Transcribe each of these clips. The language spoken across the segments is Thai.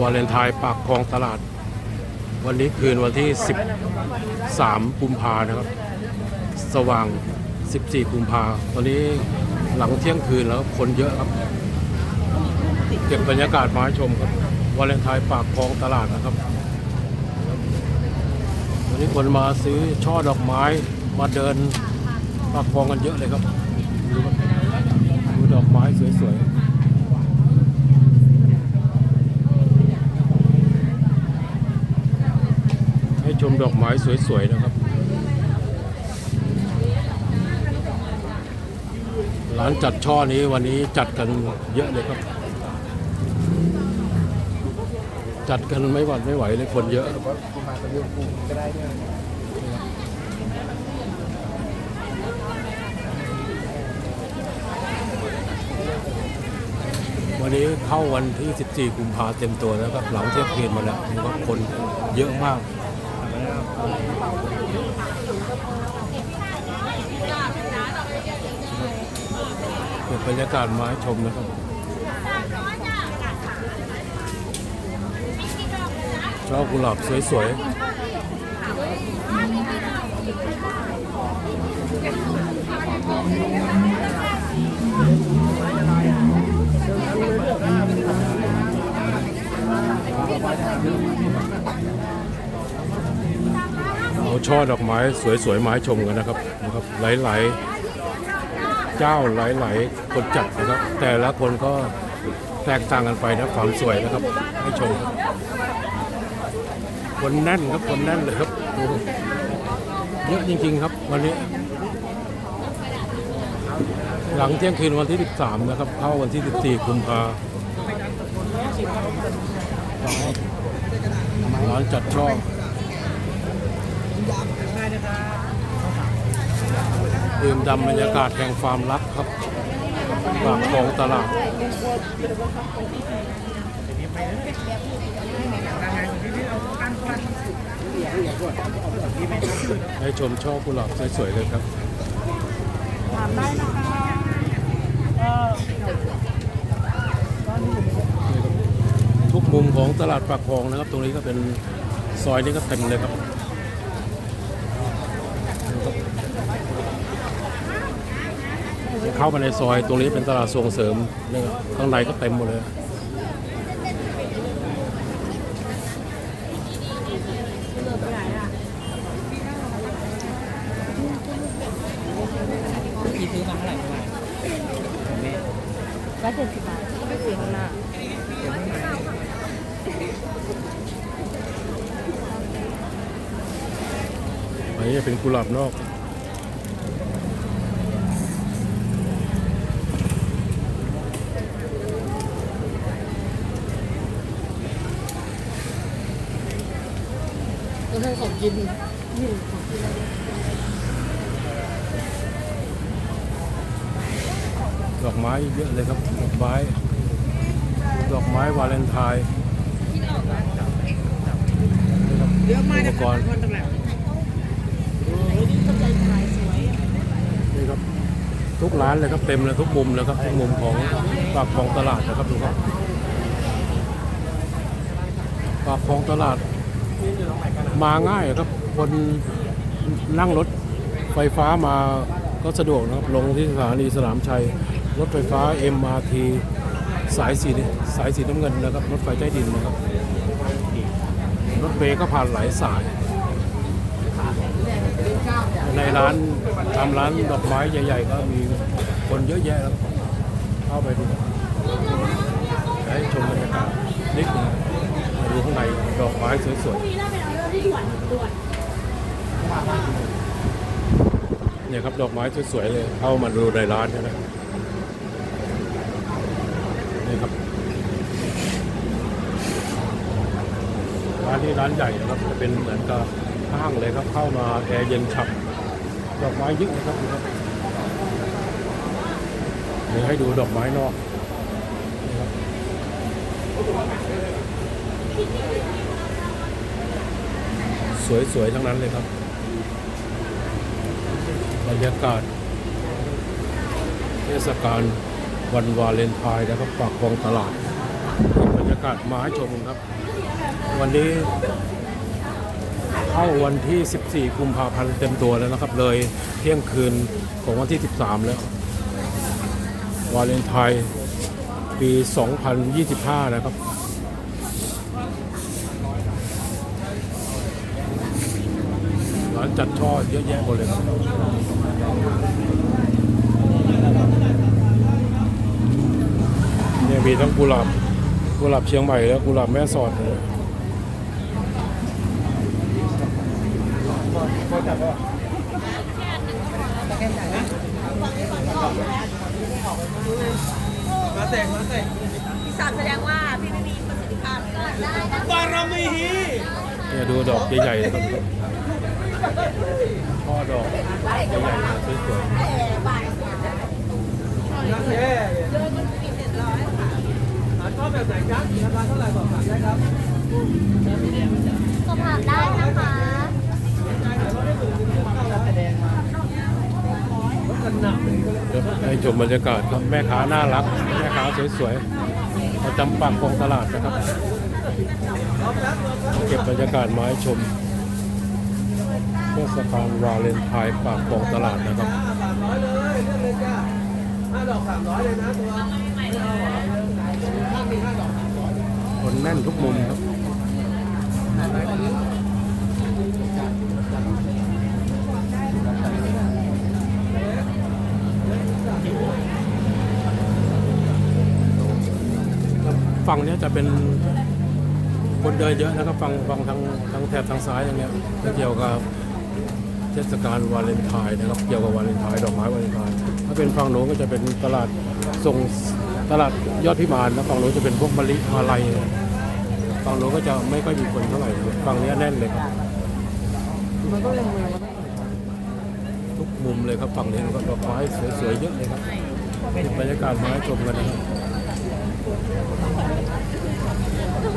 วาเลนไทน์ปากคลองตลาด วันนี้คืนวันที่ 13กุมภานะครับ สว่าง 14กุมภาตอนนี้หลังเที่ยงคืนแล้วคนเยอะครับ เก็บบรรยากาศมาให้ชมครับวาเลนไทน์ปากคลองตลาดนะครับ วันนี้คนมาซื้อช่อดอกไม้มาเดินปากคลองกันเยอะเลยครับดูครับดูดอกไม้สวยๆ ให้ชม ดอกไม้สวยๆนะครับ ร้านจัดช่อนี้วันนี้จัดกันเยอะเลยครับ จัดกันไม่หวัดไม่ไหวเลยคนเยอะเมื่อวันนี้เข้าวันที่ 14 กุมภาเต็มตัวแล้วครับ หลังเที่ยงคืนมาแล้วนี่ก็คนเยอะมาก เก็บบรรยากาศมาให้ชมนะครับ ชอบกุหลาบสวยๆ เอาช่อดอกไม้สวยๆมาให้ชมกันนะครับนะครับ หลายๆ เจ้าหลายๆ คนจัดนะครับ แต่ละคนก็แตกต่างกันไปนะความสวยนะครับ ให้ชมครับคนแน่นครับคนแน่นเลยครับดูเยอะจริงๆครับวันนี้ หลังเที่ยงคืนวันที่ 13 นะครับ เข้าวันที่ 14กุมภาร้านจัดช่อ ดื่มดำบรรยากาศแห่งความรักครับปากคลองตลาดให้ชมช่อกุหลาบสวยๆเลยครับถามได้นะคะเออทุกมุมของตลาดปากคลองนะครับ ตรงนี้ก็เป็นซอยนี้ก็เต็มเลยครับ เข้ามาในซอย ตรงนี้เป็นตลาดส่งเสริมนะครับข้างในก็เต็มหมดเลยพี่ซื้อมาเท่าไหร่เท่าไหร่แม่ร้อยเจ็ดสิบบาทไม่ถึงข้างหน้าเดี๋ยวไม่มาอันนี้เป็นกุหลาบนอก ของกินนี่ของกินดอกไม้เยอะเลยครับ ดอกไม้ ดอกไม้วาเลนไทน์เยอะมากอุนะปกคะรณ์คนตลาดโอ้ยนี่เข้าใจขายสวยนี่ครับ ทุกร้านเลยครับ เต็มเลยทุกมุมเลยครับ ทุกมุมของปากคลองตลาดนะครับดูครับปากคลองตลาด มาง่ายครับ คนนั่งรถไฟฟ้ามาก็สะดวกนะครับ ลงที่สถานีสนามชัย รถไฟฟ้า MRT สายสีสายสีน้ำเงินนะครับ รถไฟใต้ดินนะครับ รถเมย์ก็ผ่านหลายสาย ในร้านทำร้านดอกไม้ใหญ่ ๆ ก็มีคนเยอะแยะครับ เข้าไปดูให้ชมบรรยากาศนิดหนึง ดูข้างในดอกไม้สวยๆเนี่ยครับดอกไม้สวยๆเลย เข้ามาดูในร้านนะนี่ครับร้านนี้ร้านใหญ่นะครับจะเป็นเหมือนกับห้างเลยครับเข้ามาแอร์เย็นฉ่ำดอกไม้เยอะนะครับดูครับเดี๋ยวให้ดูดอกไม้นอกนี่ครับ สวยๆทั้งนั้นเลยครับบรรยากาศเทศกาลวันวาเลนไทน์นะครับปากคลองตลาดบรรยากาศมาให้ชมครับ วันนี้เข้าวันที่ 14 กุมภาพันธ์เต็มตัวแล้วนะครับ เลยเที่ยงคืนของวันที่ 13 แล้ว วาเลนไทน์ปี 2025 นะครับ ร้าน จัดช่อเยอะแยะหมดเลยเนี่ยมีทั้งกุหลาบกุหลาบเชียงใหม่และกุหลาบแม่สอดเลยมาเสกมาเสกพี่สันแสดงว่าพี่ไม่มีประสิทธิภาพได้นะบารมีฮีเนี่ยดูดอกใหญ่ๆ นะครับช่อดอกใหญ่ๆสวยนักเท่ชอบแบบไหนจ๊ะราคาเท่าไหร่บอกกันได้ครับสอบถามได้นะคะให้ชมบรรยากาศครับแม่ค้าน่ารัก แม่ค้าสวยๆประจำปากคลองตลาดนะครับ เก็บบรรยากาศมาให้ชม เทศกาลวาเลนไทน์ปากคลองตลาดนะครับสามร้อยเลยเลือกเลยจ้าห้าดอกสามร้อยเลยนะตัวถ้ามีห้าดอกคนแน่นทุกมุมครับฝั่งนี้จะเป็นคนเดินเยอะนะครับฝั่งฝั่งทางทางแถบทางซ้ายอย่างเงี้ยเกี่ยวกับ ทศกาลวาเลนไทน์นะครับเกี่ยวกับวาเลนไทน์ดอกไม้วาเลนไทน์ถ้าเป็นฝั่งโน้นก็จะเป็นตลาดส่งตลาดยอดพิมานนะฝั่งโน้นจะเป็นพวกมะลิมาลัยฝั่งโน้นก็จะไม่ค่อยมีคนเท่าไหร่ฝั่งนี้แน่นเลยครับมันก็ยังมีทุกมุมเลยครับฝั่งนี้ก็ดอกไม้สวยๆเยอะเลยครับเก็บบรรยากาศมาให้ชมกันนะครับ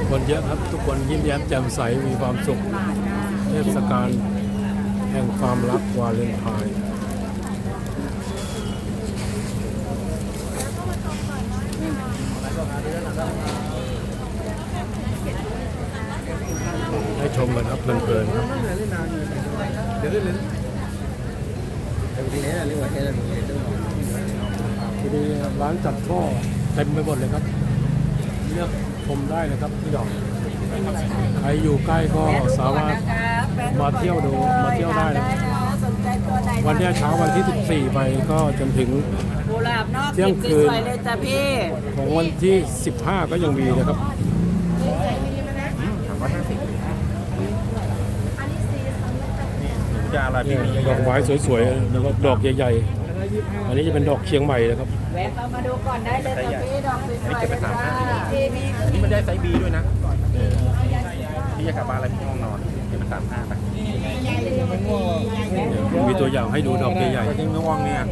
คนเยอะครับทุกคนยิ้มแย้มแจ่มใสมีความสุขเทศกาล แห่งความรักวาเลนไทน์ให้ชมกันครับเพลินๆครับเดี๋ยวเล่นเลยทีนี้เรียกว่าเฮลล์ทีนี้ร้านจัดช่อเต็มไปหมดเลยครับเลือกชมได้เลยครับที่ดอก ใครอยู่ใกล้ก็สามารถ มาเที่ยวดูมาเที่ยวได้นะสนใจตัวใดวันเนี้ยเช้าวันที่ 14 ไปก็จนถึง กุหลาบนอกเที่ยงคืน สวยๆเลยจ้ะพี่ของวันที่ 15 ก็ยังมีนะครับยาอะไรเนี่ยดอกไม้สวยๆแล้วก็ดอกใหญ่ๆ อันนี้จะเป็นดอกเชียงใหม่นะครับ แวะเข้ามาดูก่อนได้เลยจ้ะพี่ดอกสวยๆเลยจ้ะพี่มีนี่มันได้ไซส์บีด้วยนะพี่จะกลับบ้านอะไรพี่ห้องนอนเดี๋ยวมัน สามห้าไปมีตัวอย่างให้ดูดอกใหญ่จริงง่วงเนี่ย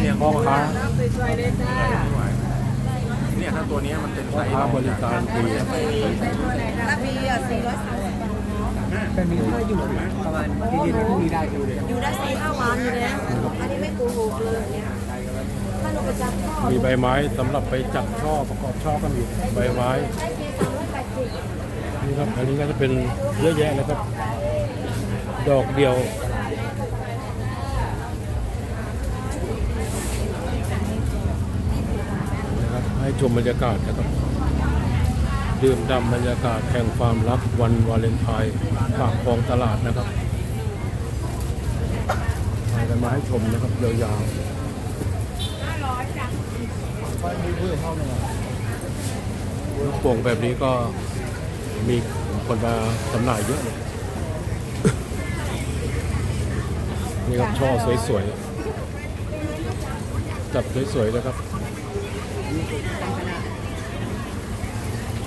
เนี่ยๆพ่อค้าดอกสวยๆเลยจ้าเนี่ยถ้าตัวนี้มันเป็นพ่ไซอส์ค้าบริการดีถ้ามีอะสี่ร้อยสามสิบเป็นมีที่อยู่ประมาณที่ดินที่มีได้อยู่เลยอยู่ได้สี่ห้าวันอยู่แล้วอันนี้ไม่โกหกเลยเนี่ยถ้าเราไปจับพ่อมีใบไม้สำหรับไปจัดช่อประกอบช่อก็มีใบไม้ ใช้เพียงสามร้อยแปดสิบนี่ครับอันนี้ก็จะเป็นเยอะแยะเลยครับ ดอกเดียวนะครับให้ชมบรรยากาศนะครับดื่มด่ำบรรยากาศแห่งความรักวันวาเลนไทน์ปากคลองตลาดนะครับมากันมาให้ชมนะครับยาวๆลูกโป่งแบบนี้ก็ มีคนมาจำหน่ายเยอะเลยนี่ครับช่อสวยๆ จับสวยๆนะครับ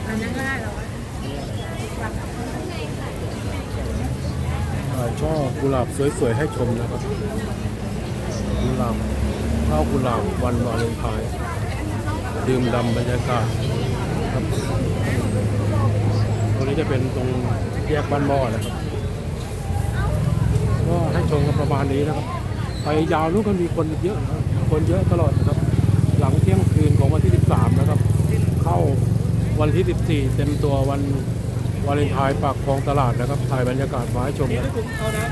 อันนั้นก็ได้หรอถ่ายช่อกุหลาบสวยๆ ให้ชมนะครับ กุหลาบข้าวกุหลาบวันวาเลนไทน์ดื่มดำบรรยากาศครับตรง นี้จะเป็นตรงแยกบ้านหม้อนะครับก็ให้ชมกันประมาณนี้นะครับ ไปยาวนู้นก็มีคนเยอะนะครับคนเยอะตลอดนะครับ หลังเที่ยงคืนของวันที่ 13 นะครับ เข้าวันที่ 14 เต็มตัววันวาเลนไทน์ปากคลองตลาดนะครับถ่ายบรรยากาศมาให้ชมนี่กันถ้าผมเอานะ